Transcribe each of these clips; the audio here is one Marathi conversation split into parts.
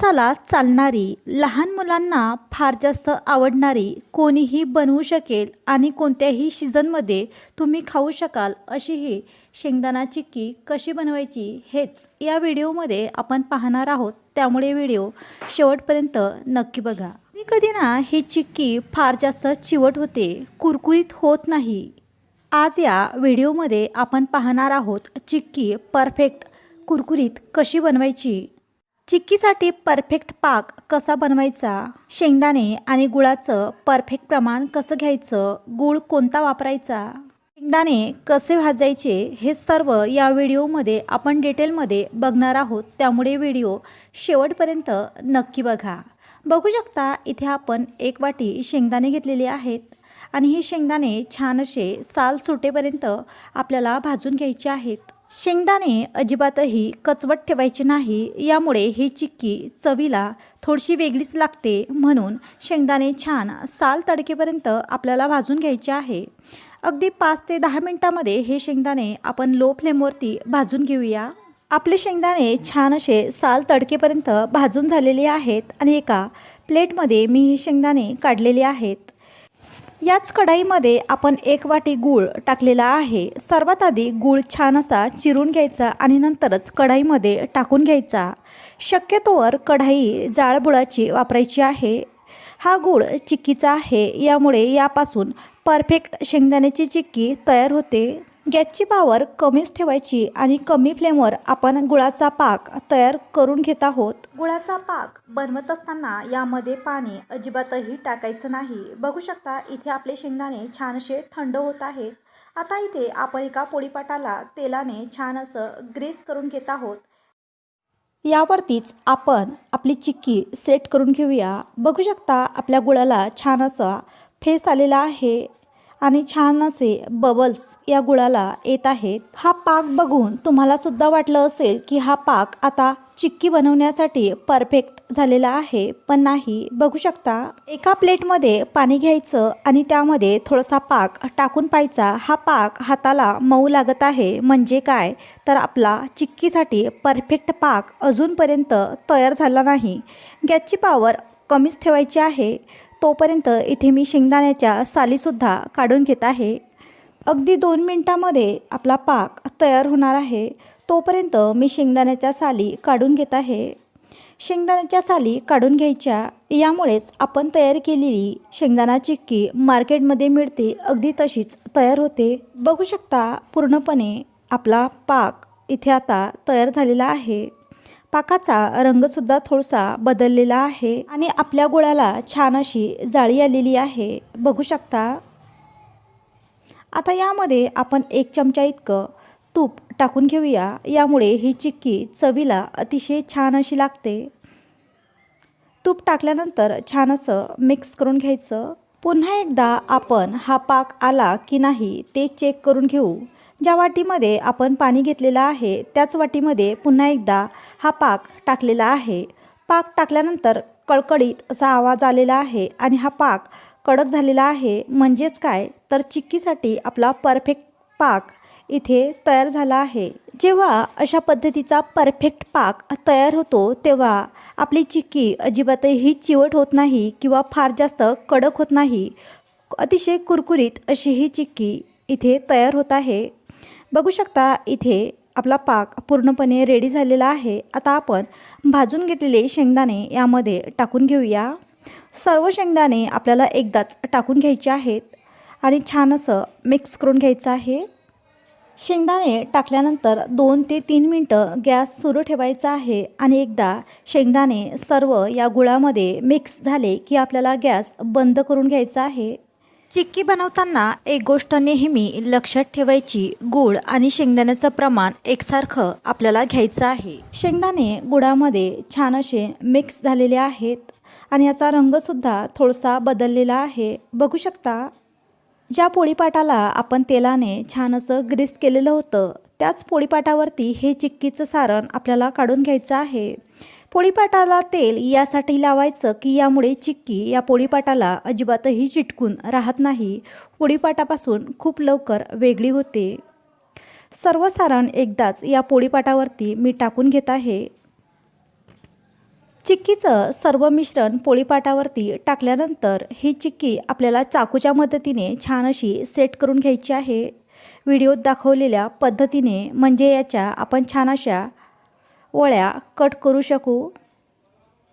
उपवासाला चालणारी लहान मुलांना फार जास्त आवडणारी कोणीही बनवू शकेल आणि कोणत्याही सीझनमध्ये तुम्ही खाऊ शकाल अशी ही शेंगदाणा चिक्की कशी बनवायची हेच या व्हिडिओमध्ये आपण पाहणार आहोत. त्यामुळे व्हिडिओ शेवटपर्यंत नक्की बघा. कधी कधी ना ही चिक्की फार जास्त चिवट होते कुरकुरीत होत नाही. आज या व्हिडिओमध्ये आपण पाहणार आहोत चिक्की परफेक्ट कुरकुरीत कशी बनवायची चिक्कीसाठी परफेक्ट पाक कसा बनवायचा? शेंगदाणे आणि गुळाचं परफेक्ट प्रमाण कसं घ्यायचं? गूळ कोणता वापरायचा? शेंगदाणे कसे भाजायचे? हे सर्व या व्हिडिओमध्ये आपण डिटेलमध्ये बघणार आहोत. त्यामुळे व्हिडिओ शेवटपर्यंत नक्की बघा. बघू शकता इथे आपण एक वाटी शेंगदाणे घेतलेले आहेत आणि हे शेंगदाणे छान असे साल सुटेपर्यंत आपल्याला भाजून घ्यायचे आहेत. शेंगदाणे अजिबातही कचवट ठेवायचे नाही यामुळे ही चिक्की चवीला थोडीशी वेगळीच लागते म्हणून शेंगदाणे छान साल तडकेपर्यंत आपल्याला भाजून घ्यायचे आहे. अगदी पाच ते दहा मिनटामध्ये हे शेंगदाणे आपण लो फ्लेमवरती भाजून घेऊया. आपले शेंगदाणे छान असे साल तडकेपर्यंत भाजून झालेले आहेत आणि एका प्लेटमध्ये मी हे शेंगदाणे काढलेले आहेत. याच कढाईमध्ये आपण एक वाटी गूळ टाकलेला आहे. सर्वात आधी गूळ छान असा चिरून घ्यायचा आणि नंतरच कढाईमध्ये टाकून घ्यायचा. शक्यतोवर कढाई जाळबुळाची वापरायची आहे. हा गूळ चिक्कीचा आहे. यामुळे यापासून परफेक्ट शेंगदाण्याची चिक्की तयार होते. गॅसची पावर कमीच ठेवायची आणि कमी फ्लेमवर आपण गुळाचा पाक तयार करून घेत आहोत. गुळाचा पाक बनवत असताना यामध्ये पाणी अजिबातही टाकायचं नाही. बघू शकता इथे आपले शेंगदाणे छान असे थंड होत आहेत. आता इथे आपण एका पोळीपाटाला तेलाने छान असं ग्रेस करून घेत आहोत. यावरतीच आपण आपली चिक्की सेट करून घेऊया. बघू शकता आपल्या गुळाला छान असा फेस आलेला आहे. आणि छान असे बबल्स या गुळाला येत आहेत. हा पाक बघून तुम्हाला सुद्धा वाटलं असेल की हा पाक आता चिक्की बनवण्यासाठी परफेक्ट झालेला आहे. पण नाही बघू शकता. एका प्लेटमध्ये पाणी घ्यायचं आणि त्यामध्ये थोडासा पाक टाकून पाहायचा. हा पाक हाताला मऊ लागत आहे. म्हणजे काय? तर आपला चिक्कीसाठी परफेक्ट पाक अजूनपर्यंत तयार झाला नाही. गॅसची पावर कमीच ठेवायची आहे. तोपर्यंत इथे मी शेंगदाण्याच्या सालीसुद्धा काढून घेत आहे. अगदी दोन मिनटामध्ये आपला पाक तयार होणार आहे. तोपर्यंत मी शेंगदाण्याच्या साली काढून घेत आहे. शेंगदाण्याच्या साली काढून घ्यायच्या यामुळेच आपण तयार केलेली शेंगदाणा चिक्की मार्केटमध्ये मिळते अगदी तशीच तयार होते. बघू शकता पूर्णपणे आपला पाक इथे आता तयार झालेला आहे. पाकाचा रंगसुद्धा थोडासा बदललेला आहे आणि आपल्या गुळाला छान अशी जाळी आलेली आहे. बघू शकता. आता यामध्ये आपण एक चमचा इतकं तूप टाकून घेऊया. यामुळे ही चिक्की चवीला अतिशय छान अशी लागते. तूप टाकल्यानंतर छान असं मिक्स करून घ्यायचं. पुन्हा एकदा आपण हा पाक आला की नाही ते चेक करून घेऊ. ज्या वाटीमध्ये आपण पाणी घेतलेलं आहे त्याच वाटीमध्ये पुन्हा एकदा हा पाक टाकलेला आहे. पाक टाकल्यानंतर कळकळीत असा आवाज आलेला आहे आणि हा पाक कडक झालेला आहे. म्हणजेच काय? तर चिक्कीसाठी आपला परफेक्ट पाक इथे तयार झाला आहे. जेव्हा अशा पद्धतीचा परफेक्ट पाक तयार होतो तेव्हा आपली चिक्की अजिबातही चिवट होत नाही किंवा फार जास्त कडक होत नाही. अतिशय कुरकुरीत अशी ही चिक्की इथे तयार होत आहे. बघू शकता इथे आपला पाक पूर्णपणे रेडी झालेला आहे. आता आपण भाजून घेतलेले शेंगदाणे यामध्ये टाकून घेऊया. सर्व शेंगदाणे आपल्याला एकदाच टाकून घ्यायचे आहेत आणि छान असं मिक्स करून घ्यायचं आहे. शेंगदाणे टाकल्यानंतर दोन ते तीन मिनटं गॅस सुरू ठेवायचा आहे आणि एकदा शेंगदाणे सर्व या गुळामध्ये मिक्स झाले की आपल्याला गॅस बंद करून घ्यायचा आहे. चिक्की बनवताना एक गोष्ट नेहमी लक्षात ठेवायची गूळ आणि शेंगदाण्याचं प्रमाण एकसारखं आपल्याला घ्यायचं आहे. शेंगदाणे गुळामध्ये छान असे मिक्स झालेले आहेत आणि याचा रंगसुद्धा थोडासा बदललेला आहे. बघू शकता ज्या पोळीपाटाला आपण तेलाने छान असं ग्रीस केलेलं होतं त्याच पोळीपाटावरती हे चिक्कीचं सारण आपल्याला काढून घ्यायचं आहे. पोळीपाटाला तेल यासाठी लावायचं की यामुळे चिक्की या पोळीपाटाला अजिबातही चिटकून राहत नाही. पोळीपाटापासून खूप लवकर वेगळी होते. सर्व सारण एकदाच या पोळीपाटावरती मी टाकून घेत आहे. चिक्कीचं सर्व मिश्रण पोळीपाटावरती टाकल्यानंतर ही चिक्की आपल्याला चाकूच्या मदतीने छान अशी सेट करून घ्यायची आहे. व्हिडिओत दाखवलेल्या पद्धतीने म्हणजे याच्या आपण छान अशा वळ्या कट करू शकू?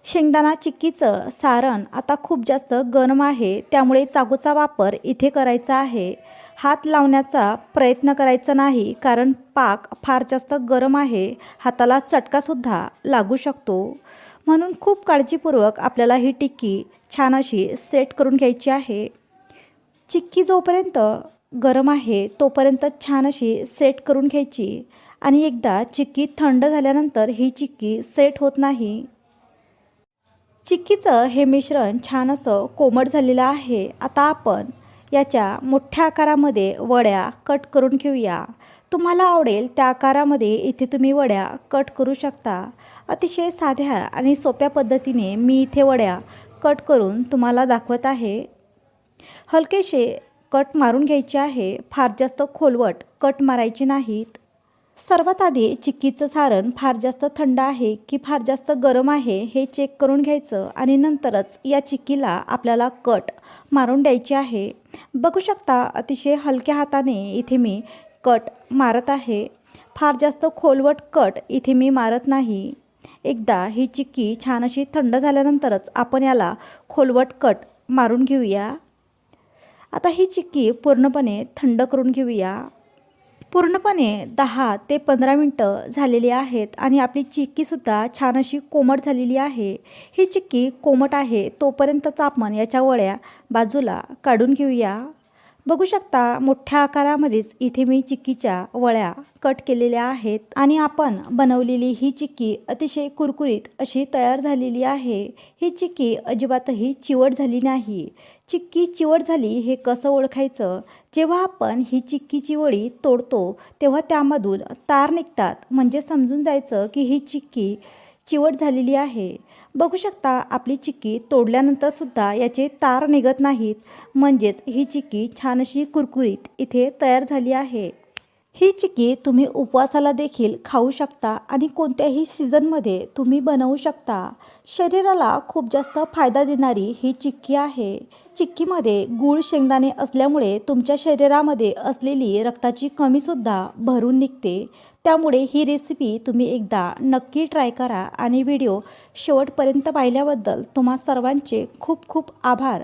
शेंगदाणा चिक्कीचं सारण आता खूप जास्त गरम आहे त्यामुळे चाकूचा वापर इथे करायचा आहे. हात लावण्याचा प्रयत्न करायचा नाही कारण पाक फार जास्त गरम आहे हाताला चटकासुद्धा लागू शकतो. म्हणून खूप काळजीपूर्वक आपल्याला ही टिक्की छान अशी सेट करून घ्यायची आहे. चिक्की जोपर्यंत गरम आहे तोपर्यंत छान अशी सेट करून घ्यायची. आणि एकदा चिक्की थंड झाल्यानंतर ही चिक्की सेट होत नाही. चिक्कीचं हे मिश्रण छान असं कोमट झालेलं आहे. आता आपण याच्या मोठ्या आकारामध्ये वड्या कट करून घेऊया. तुम्हाला आवडेल त्या आकारामध्ये इथे तुम्ही वड्या कट करू शकता. अतिशय साध्या आणि सोप्या पद्धतीने मी इथे वड्या कट करून तुम्हाला दाखवत आहे. हलकेसे कट मारून घ्यायचे आहे. फार जास्त खोलवट कट मारायचे नाहीत. सर्वात आधी चिक्कीचं सारण फार जास्त थंड आहे की फार जास्त गरम आहे हे चेक करून घ्यायचं आणि नंतरच या चिक्कीला आपल्याला कट मारून द्यायची आहे. बघू शकता अतिशय हलक्या हाताने इथे मी कट मारत आहे. फार जास्त खोलवट कट इथे मी मारत नाही. एकदा ही चिक्की छान अशी थंड झाल्यानंतरच आपण याला खोलवट कट मारून घेऊया. आता ही चिक्की पूर्णपणे थंड करून घेऊया. पूर्णपणे दहा ते पंधरा मिनटं झालेली आहेत आणि आपली चिक्कीसुद्धा छान अशी कोमट झालेली आहे. ही चिक्की कोमट आहे तोपर्यंतच आपण याच्या वळ्या बाजूला काढून घेऊया. बघू शकता मोठ्या आकारामध्येच इथे मी चिक्कीच्या वळ्या कट केलेल्या आहेत आणि आपण बनवलेली ही चिक्की अतिशय कुरकुरीत अशी तयार झालेली आहे. ही चिक्की अजिबातही चिवट झाली नाही. चिक्की चिवट झाली हे कसं ओळखायचं? जेव्हा आपण ही चिक्कीची वडी तोडतो तेव्हा त्यामधून तार निघतात. म्हणजे समजून जायचं की ही चिक्की चिवट झालेली आहे. बघू शकता आपली चिक्की तोडल्यानंतरसुद्धा याचे तार निघत नाहीत. म्हणजेच ही चिक्की छान अशी कुरकुरीत इथे तयार झाली आहे. ही चिक्की तुम्ही उपवासाला देखील खाऊ शकता आणि कोणत्याही सीझनमध्ये तुम्ही बनवू शकता. शरीराला खूप जास्त फायदा देणारी ही चिक्की आहे. चिक्कीमध्ये गूळ शेंगदाणे असल्यामुळे तुमच्या शरीरामध्ये असलेली रक्ताची कमीसुद्धा भरून निघते. त्यामुळे ही रेसिपी तुम्ही एकदा नक्की ट्राय करा आणि व्हिडिओ शेवटपर्यंत पाहिल्याबद्दल तुम्हा सर्वांचे खूप खूप आभार.